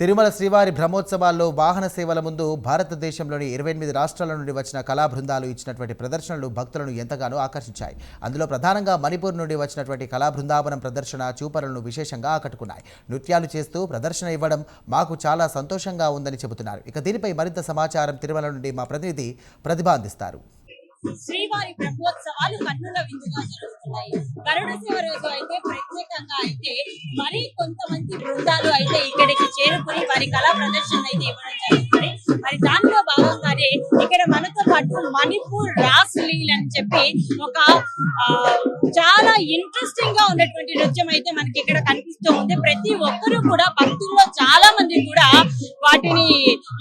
తిరుమల శ్రీవారి బ్రహ్మోత్సవాల్లో వాహన సేవల ముందు భారతదేశంలోని ఇరవై ఎనిమిది రాష్ట్రాల నుండి వచ్చిన కళా బృందాలు ఇచ్చినటువంటి ప్రదర్శనలు భక్తులను ఎంతగానో ఆకర్షించాయి. అందులో ప్రధానంగా మణిపూర్ నుండి వచ్చినటువంటి కళా బృందావనం ప్రదర్శన చూపరులను విశేషంగా ఆకట్టుకున్నాయి. నృత్యాలు చేస్తూ ప్రదర్శన ఇవ్వడం మాకు చాలా సంతోషంగా ఉందని చెబుతున్నారు. ఇక దీనిపై మరింత సమాచారం తిరుమల నుండి మా ప్రతినిధి ప్రతిభ అందిస్తారు. శ్రీవారి బ్రహ్మోత్సవాలు కన్నుల విందుగా జరుగుతున్నాయి. గరుడ సేవ రోజు అయితే ప్రత్యేకంగా అయితే మరి కొంతమంది బృందాలు అయితే ఇక్కడికి చేరుకుని వారి కళా ప్రదర్శన అయితే ఇవ్వడం జరుగుతుంది. మరి దానిలో భాగంగానే ఇక్కడ మనతో పాటు మణిపూర్ రాస్ లీల్ అని చెప్పి ఒక చాలా ఇంట్రెస్టింగ్గా ఉన్నటువంటి నృత్యం అయితే మనకి ఇక్కడ కనిపిస్తూ ఉంది. ప్రతి ఒక్కరూ కూడా భక్తుల్లో చాలా వాటిని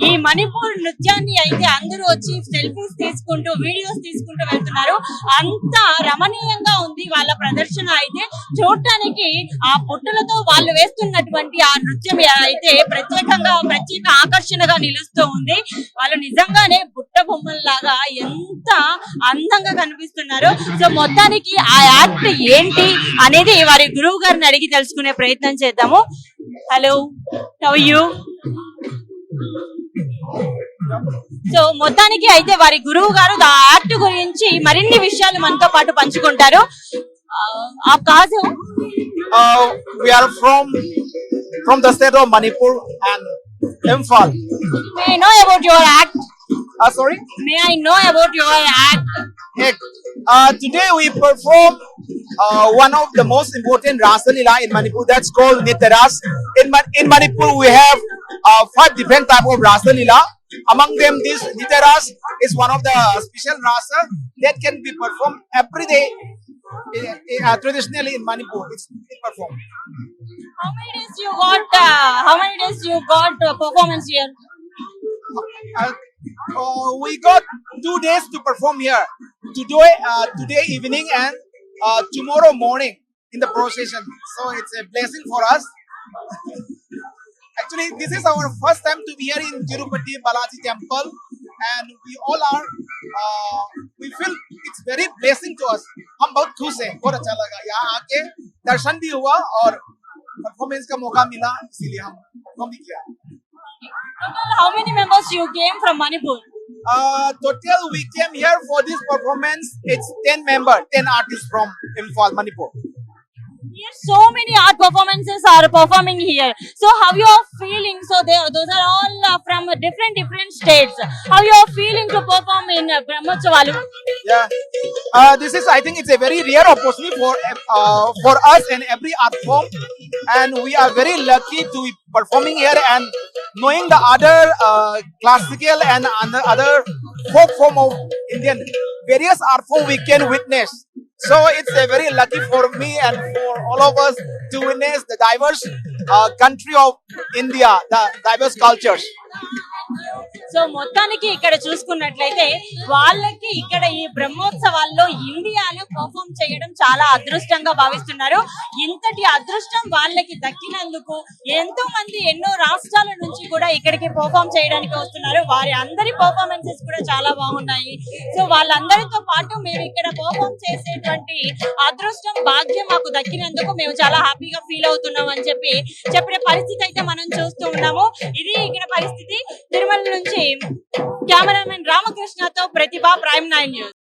ఈ మణిపూర్ నృత్యాన్ని అయితే అందరూ వచ్చి సెల్ఫీస్ తీసుకుంటూ వీడియోస్ తీసుకుంటూ వెళ్తున్నారు. అంత రమణీయంగా ఉంది వాళ్ళ ప్రదర్శన అయితే. చూడటానికి ఆ పుట్టులతో వాళ్ళు వేస్తున్నటువంటి ఆ నృత్యం అయితే ప్రత్యేకంగా ప్రత్యేక ఆకర్షణగా నిలుస్తూ ఉంది. వాళ్ళు నిజంగానే బుట్ట బొమ్మల్లాగా ఎంత అందంగా కనిపిస్తున్నారు. సో మొత్తానికి ఆ యాక్ట్ ఏంటి అనేది వారి గురువు గారిని అడిగి తెలుసుకునే ప్రయత్నం చేద్దాము. హలో హౌ యూ సో మొత్తానికి అయితే వారి గురువు గారు ఆ యాక్ట్ గురించి మరిన్ని విషయాలు మనతో పాటు పంచుకుంటారు ఆ, Uh, we are from from the state of Manipur and Imphal. May know about your act Uh, sorry. May I know about your act Hey, Uh, today we perform uh, one of the most important Rasa Leela in Manipur. That's called Nityaras. In in Manipur we have uh, five different type of Rasa Leela. Among them, this Nitya is one of the special rasa that can be performed every day eh, eh, uh, traditionally in Manipur. It's performed. How many days you got? Uh, how many days you got uh, performance here? Uh, uh, we got two days to perform here. Today, uh, today evening and uh, tomorrow morning in the procession. So it's a blessing for us. Actually, this is our first time to be here in Tirupati Balaji Temple, and we all are. Uh, we feel it's very blessing to us. हम बहुत खुश हैं, बहुत अच्छा लगा यहाँ आके दर्शन भी हुआ और परफॉर्मेंस का मौका मिला इसीलिए हम परफॉर्म भी किया How many members you came from Manipur? Uh, total we came here for this performance. It's 10 members, 10 artists from Imphal, Manipur. Here, so many art performances are performing here. So, how you are feeling? So, they, those are all uh, from different different states. How you are feeling to perform in uh, Brahmotsavalu? Yeah. Uh, this is, I think, it's a very rare opportunity for uh, for us and every art form, and we are very lucky to be performing here and knowing the other uh, classical and other, other folk form of Indian various art form we can witness. So it's a very lucky for me and for all of us to witness the diverse uh, country of India, the diverse cultures. So మొత్తానికి ఇక్కడ చూసుకున్నట్లయితే వాళ్ళకి ఇక్కడ ఈ బ్రహ్మోత్సవాల్లో India perform చేయడం చాలా అదృష్టంగా భావిస్తున్నారు. ఇంతటి అదృష్టం వాళ్ళకి దక్కినందుకు ఎంతో మంది ఎన్నో రాష్ట్రాల నుంచి కూడా ఇక్కడికి పర్ఫామ్ చేయడానికి వస్తున్నారు. వారి అందరి పర్ఫార్మెన్సెస్ కూడా చాలా బాగున్నాయి. సో వాళ్ళందరితో పాటు మేము ఇక్కడ పర్ఫామ్ చేసేటువంటి అదృష్టం భాగ్యం మాకు దక్కినందుకు మేము చాలా హ్యాపీగా ఫీల్ అవుతున్నాం అని చెప్పి చెప్పిన పరిస్థితి అయితే మనం చూస్తూ ఉన్నాము. ఇది ఇక్కడ పరిస్థితి. తిరుమల నుంచి కెమెరామెన్ రామకృష్ణతో ప్రతిభ ప్రైమ్ నైన్ న్యూస్.